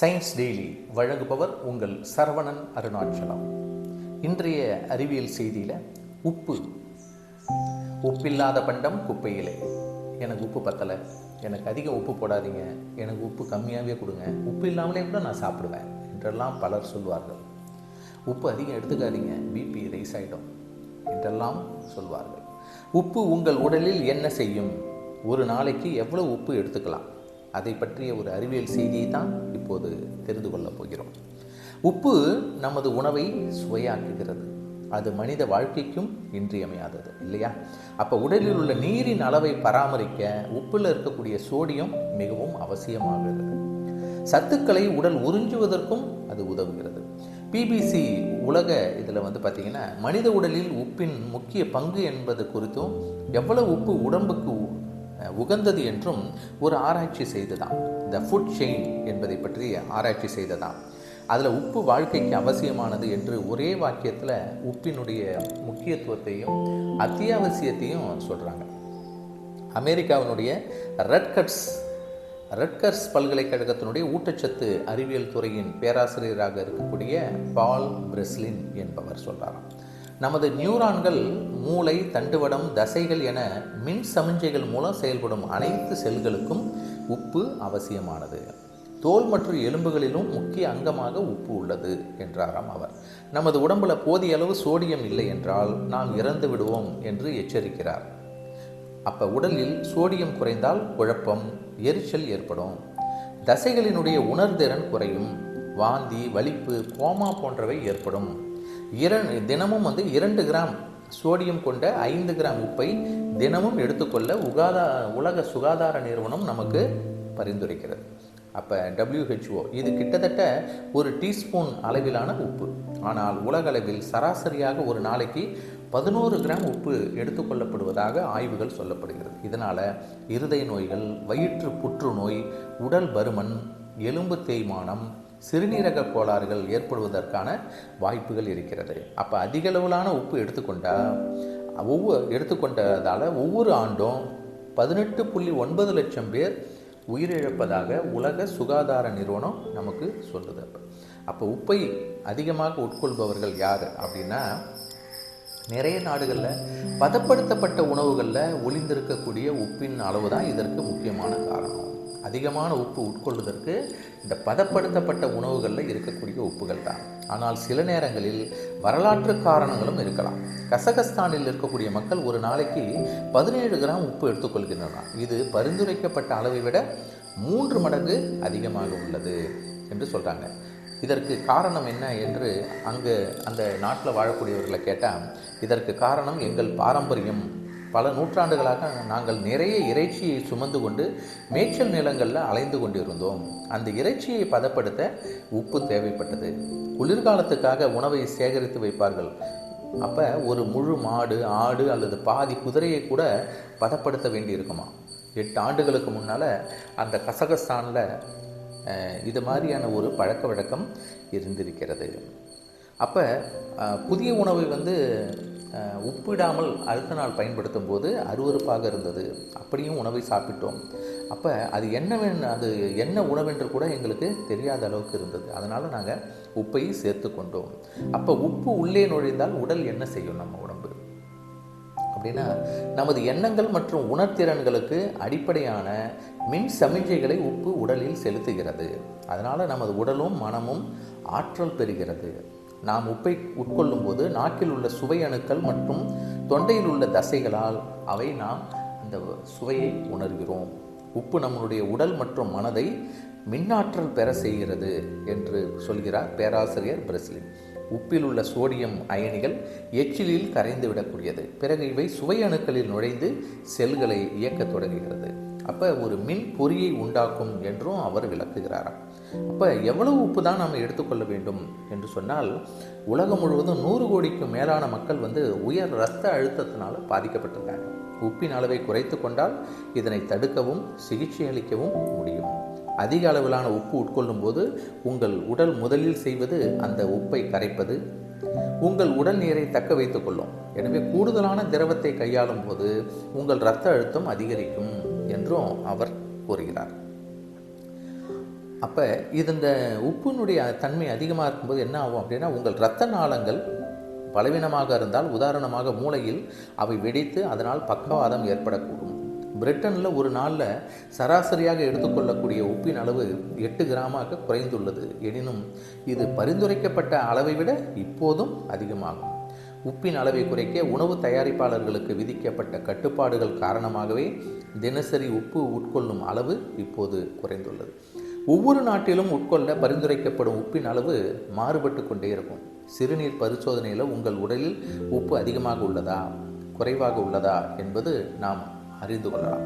Science daily வழங்குபவர் உங்கள் சரவணன் அருணாச்சலம். இன்றைய அறிவியல் செய்தியில் உப்பு. உப்பில்லாத பண்டம் குப்பையிலே. எனக்கு உப்பு பத்தலை. எனக்கு அதிகம் உப்பு போடாதீங்க. எனக்கு உப்பு கம்மியாகவே கொடுங்க. உப்பு இல்லாமலே கூட நான் சாப்பிடுவேன் என்றெல்லாம் பலர் சொல்வார்கள். உப்பு அதிகம் எடுத்துக்காதீங்க. பிபி ரைஸ் ஆகிடும் என்றெல்லாம் சொல்வார்கள். உப்பு உங்கள் உடலில் என்ன செய்யும்? ஒரு நாளைக்கு எவ்வளோ உப்பு எடுத்துக்கலாம்? அதை பற்றிய ஒரு அறிவியல் செய்தியை தான் இப்போது தெரிந்து கொள்ளப் போகிறோம். உப்பு நமது உணவை சுவையாக்குகிறது. அது மனித வாழ்க்கைக்கும் இன்றியமையாதது இல்லையா? அப்போ உடலில் உள்ள நீரின் அளவை பராமரிக்க உப்பில் இருக்கக்கூடிய சோடியம் மிகவும் அவசியமாகிறது. சத்துக்களை உடல் உறிஞ்சுவதற்கும் அது உதவுகிறது. பிபிசி உலக இதில் வந்து பார்த்திங்கன்னா மனித உடலில் உப்பின் முக்கிய பங்கு என்பது குறித்தும் எவ்வளவு உப்பு உடம்புக்கு உகந்தது என்றும் ஒரு ஆராய்ச்சி செய்ததாம் த ஃபுட் செயின் என்பதை பற்றி ஆராய்ச்சி செய்ததாம் அதில் உப்பு வாழ்க்கைக்கு அவசியமானது என்று ஒரே வாக்கியத்தில் உப்பினுடைய முக்கியத்துவத்தையும் அத்தியாவசியத்தையும் சொல்கிறாங்க அமெரிக்காவினுடைய ரெட்கட்ஸ் ரெட்கர்ஸ் பல்கலைக்கழகத்தினுடைய ஊட்டச்சத்து அறிவியல் துறையின் பேராசிரியராக இருக்கக்கூடிய பால் பிரெஸ்லின் என்பவர் சொல்கிறாராம் நமது நியூரான்கள் மூளை தண்டுவடம் தசைகள் என மின் சமிஞ்சைகள் மூலம் செயல்படும் அனைத்து செல்களுக்கும் உப்பு அவசியமானது. தோல் மற்றும் எலும்புகளிலும் முக்கிய அங்கமாக உப்பு உள்ளது என்றாராம் அவர். நமது உடம்புல போதிய அளவு சோடியம் இல்லை என்றால் நாம் இறந்து விடுவோம் என்று எச்சரிக்கிறார். அப்போ உடலில் சோடியம் குறைந்தால் குழப்பம் எரிச்சல் ஏற்படும். தசைகளினுடைய உணர்திறன் குறையும். வாந்தி வலிப்பு கோமா போன்றவை ஏற்படும். இரண் தினமும் வந்து இரண்டு கிராம் சோடியம் கொண்ட ஐந்து கிராம் உப்பை தினமும் எடுத்துக்கொள்ள உகாதா உலக சுகாதார நிறுவனம் நமக்கு பரிந்துரைக்கிறது. அப்போ டபிள்யூஹெச்ஓ இது கிட்டத்தட்ட ஒரு டீஸ்பூன் அளவிலான உப்பு. ஆனால் உலகளவில் சராசரியாக ஒரு நாளைக்கு பதினோரு கிராம் உப்பு எடுத்துக்கொள்ளப்படுவதாக ஆய்வுகள் சொல்லப்படுகிறது. இதனால் இருதய நோய்கள் வயிற்று புற்றுநோய் உடல் பருமன் எலும்பு தேய்மானம் சிறுநீரக கோளாறுகள் ஏற்படுவதற்கான வாய்ப்புகள் இருக்கிறது. அப்போ அதிக அளவிலான உப்பு எடுத்துக்கொண்டால் ஒவ்வொரு எடுத்துக்கொண்டதால் ஒவ்வொரு ஆண்டும் பதினெட்டு புள்ளி ஒன்பது லட்சம் பேர் உயிரிழப்பதாக உலக சுகாதார நிறுவனம் நமக்கு சொல்லுது. அப்போ அப்போ உப்பை அதிகமாக உட்கொள்பவர்கள் யார் அப்படின்னா நிறைய நாடுகளில் பதப்படுத்தப்பட்ட உணவுகளில் ஒளிந்திருக்கக்கூடிய உப்பின் அளவு தான் இதற்கு முக்கியமான காரணம். அதிகமான உப்பு உட்கொள்வதற்கு இந்த பதப்படுத்தப்பட்ட உணவுகளில் இருக்கக்கூடிய உப்புகள் தான். ஆனால் சில நேரங்களில் வரலாற்று காரணங்களும் இருக்கலாம். கசகஸ்தானில் இருக்கக்கூடிய மக்கள் ஒரு நாளைக்கு பதினேழு கிராம் உப்பு எடுத்துக்கொள்கின்றனர் இது பரிந்துரைக்கப்பட்ட அளவை விட மூன்று மடங்கு அதிகமாக உள்ளது என்று சொல்கிறாங்க இதற்கு காரணம் என்ன என்று அங்கு அந்த நாட்டில் வாழக்கூடியவர்களை கேட்டால் இதற்கு காரணம் எங்கள் பாரம்பரியம் பல நூற்றாண்டுகளாக நாங்கள் நிறைய இறைச்சியை சுமந்து கொண்டு மேய்ச்சல் நிலங்களில் அலைந்து கொண்டிருந்தோம். அந்த இறைச்சியை பதப்படுத்த உப்பு தேவைப்பட்டது. குளிர்காலத்துக்காக உணவை சேகரித்து வைப்பார்கள். அப்போ ஒரு முழு மாடு ஆடு அல்லது பாதி குதிரையை கூட பதப்படுத்த வேண்டியிருக்குமா? எட்டு ஆண்டுகளுக்கு முன்னால் அந்த கசகஸ்தானில் இது மாதிரியான ஒரு பழக்க வழக்கம் இருந்திருக்கிறது. அப்போ புதிய உணவை வந்து உப்பிடாமல் அடுத்த நாள் பயன்படுத்தும் போது அருவறுப்பாக இருந்தது. அப்படியும் உணவை சாப்பிட்டோம். அப்போ அது என்னவென் அது என்ன உணவென்று கூட எங்களுக்கு தெரியாத அளவுக்கு இருந்தது. அதனால் நாங்கள் உப்பை சேர்த்து கொண்டோம். அப்போ உப்பு உள்ளே நுழைந்தால் உடல் என்ன செய்யும் நம்ம உடம்பு? அப்படின்னா நமது எண்ணங்கள் மற்றும் உணர்திறன்களுக்கு அடிப்படையான மின் சமிஞ்சைகளை உப்பு உடலில் செலுத்துகிறது. அதனால் நமது உடலும் மனமும் ஆற்றல் பெறுகிறது. நாம் உப்பை உட்கொள்ளும் போது நாக்கில் உள்ள சுவை அணுக்கள் மற்றும் தொண்டையில் உள்ள தசைகளால் அவை நாம் அந்த சுவையை உணர்கிறோம். உப்பு நம்மளுடைய உடல் மற்றும் மனதை மின்னாற்றல் பெற செய்கிறது என்று சொல்கிறார் பேராசிரியர் பிரஸ்லின் உப்பில் உள்ள சோடியம் அயனிகள் எச்சிலில் கரைந்து விடக்கூடியது. பிறகு இவை சுவை அணுக்களில் நுழைந்து செல்களை இயக்கத் தொடங்குகிறது. அப்போ ஒரு மின் பொறியை உண்டாக்கும் என்றும் அவர் விளக்குகிறாராம். அப்போ எவ்வளவு உப்பு தான் நாம் எடுத்துக்கொள்ள வேண்டும் என்று சொன்னால் உலகம் முழுவதும் நூறு கோடிக்கும் மேலான மக்கள் வந்து உயர் இரத்த அழுத்தத்தினால் பாதிக்கப்பட்டிருக்காங்க. உப்பின் அளவை குறைத்து கொண்டால் இதனை தடுக்கவும் சிகிச்சை அளிக்கவும் முடியும். அதிக அளவிலான உப்பு உட்கொள்ளும் போது உங்கள் உடல் முதலில் செய்வது அந்த உப்பை கரைப்பது உங்கள் உடல் நீரை தக்க வைத்துக் கொள்ளும். எனவே கூடுதலான திரவத்தை கையாளும் போது உங்கள் இரத்த அழுத்தம் அதிகரிக்கும். என்றும் அவர் கூறுகிறார். அப்போ இது இந்த உப்பினுடைய தன்மை அதிகமாக இருக்கும்போது என்ன ஆகும் அப்படின்னா உங்கள் இரத்த நாளங்கள் பலவீனமாக இருந்தால் உதாரணமாக மூளையில் அவை வெடித்து அதனால் பக்கவாதம் ஏற்படக்கூடும். பிரிட்டனில் ஒரு நாளில் சராசரியாக எடுத்துக்கொள்ளக்கூடிய உப்பின் அளவு எட்டு கிராமாக குறைந்துள்ளது. எனினும் இது பரிந்துரைக்கப்பட்ட அளவை விட இப்போதும் அதிகமாகும். உப்பின் அளவை குறைக்க உணவு தயாரிப்பாளர்களுக்கு விதிக்கப்பட்ட கட்டுப்பாடுகள் காரணமாகவே தினசரி உப்பு உட்கொள்ளும் அளவு இப்போது குறைந்துள்ளது. ஒவ்வொரு நாட்டிலும் உட்கொள்ள பரிந்துரைக்கப்படும் உப்பின் அளவு மாறுபட்டு கொண்டே இருக்கும். சிறுநீர் பரிசோதனையில் உங்கள் உடலில் உப்பு அதிகமாக உள்ளதா குறைவாக உள்ளதா என்பது நாம் அறிந்து கொள்ளலாம்.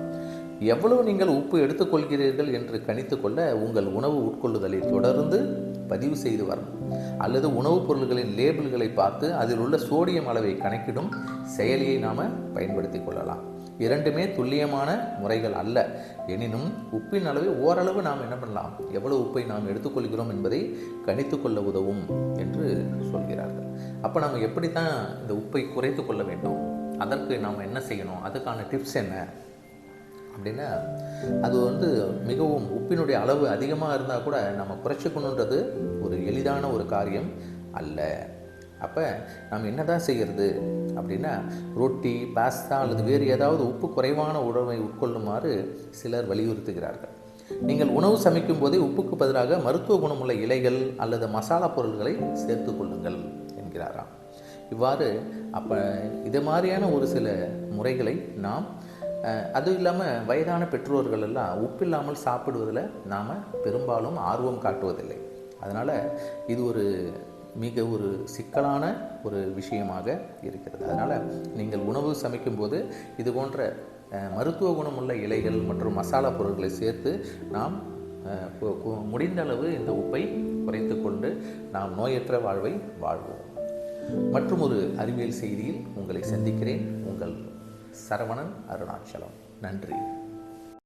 எவ்வளவு நீங்கள் உப்பு எடுத்துக்கொள்கிறீர்கள் என்று கணித்துக்கொள்ள உங்கள் உணவு உட்கொள்ளுதலை தொடர்ந்து பதிவு செய்து வரணும் அல்லது உணவுப் பொருள்களின் லேபிள்களை பார்த்து அதில் உள்ள சோடியம் அளவை கணக்கிடும் செயலியை நாம் பயன்படுத்தி கொள்ளலாம். இரண்டுமே துல்லியமான முறைகள் அல்ல. எனினும் உப்பின் அளவை ஓரளவு நாம் என்ன பண்ணலாம்? எவ்வளவு உப்பை நாம் எடுத்துக்கொள்கிறோம் என்பதை கணித்து கொள்ள உதவும் என்று சொல்கிறார்கள். அப்போ நம்ம எப்படி தான் இந்த உப்பை குறைத்து கொள்ள வேண்டும்? அதற்கு நாம் என்ன செய்யணும்? அதுக்கான டிப்ஸ் என்ன? அப்படின்னா அது வந்து மிகவும் உப்பினுடைய அளவு அதிகமாக இருந்தால் கூட நம்ம குறைச்சிக்கணுன்றது ஒரு எளிதான ஒரு காரியம் அல்ல. அப்போ நாம் என்ன தான் செய்கிறது அப்படின்னா ரொட்டி பாஸ்தா அல்லது வேறு ஏதாவது உப்பு குறைவான உணவை உட்கொள்ளுமாறு சிலர் வலியுறுத்துகிறார்கள். நீங்கள் உணவு சமைக்கும் போதே உப்புக்கு பதிலாக மருத்துவ குணமுள்ள இலைகள் அல்லது மசாலா பொருள்களை சேர்த்து கொள்ளுங்கள் என்கிறாராம். இவ்வாறு அப்போ இது மாதிரியான ஒரு சில முறைகளை நாம் அதுவும் இல்லாமல் வயதான பெற்றோர்கள் எல்லாம் உப்பில்லாமல் சாப்பிடுவதில் நாம் பெரும்பாலும் ஆர்வம் காட்டுவதில்லை. அதனால் இது ஒரு மிக ஒரு சிக்கலான ஒரு விஷயமாக இருக்கிறது. அதனால் நீங்கள் உணவு சமைக்கும்போது இது போன்ற மருத்துவ குணமுள்ள இலைகள் மற்றும் மசாலா பொருட்களை சேர்த்து நாம் முடிந்த அளவு இந்த உப்பை குறைத்து கொண்டு நாம் நோயற்ற வாழ்வை வாழ்வோம். மற்றும் ஒரு அறிவியல் செய்தியில் உங்களை சந்திக்கிறேன். உங்கள் சரவணன் அருணாச்சலம். நன்றி.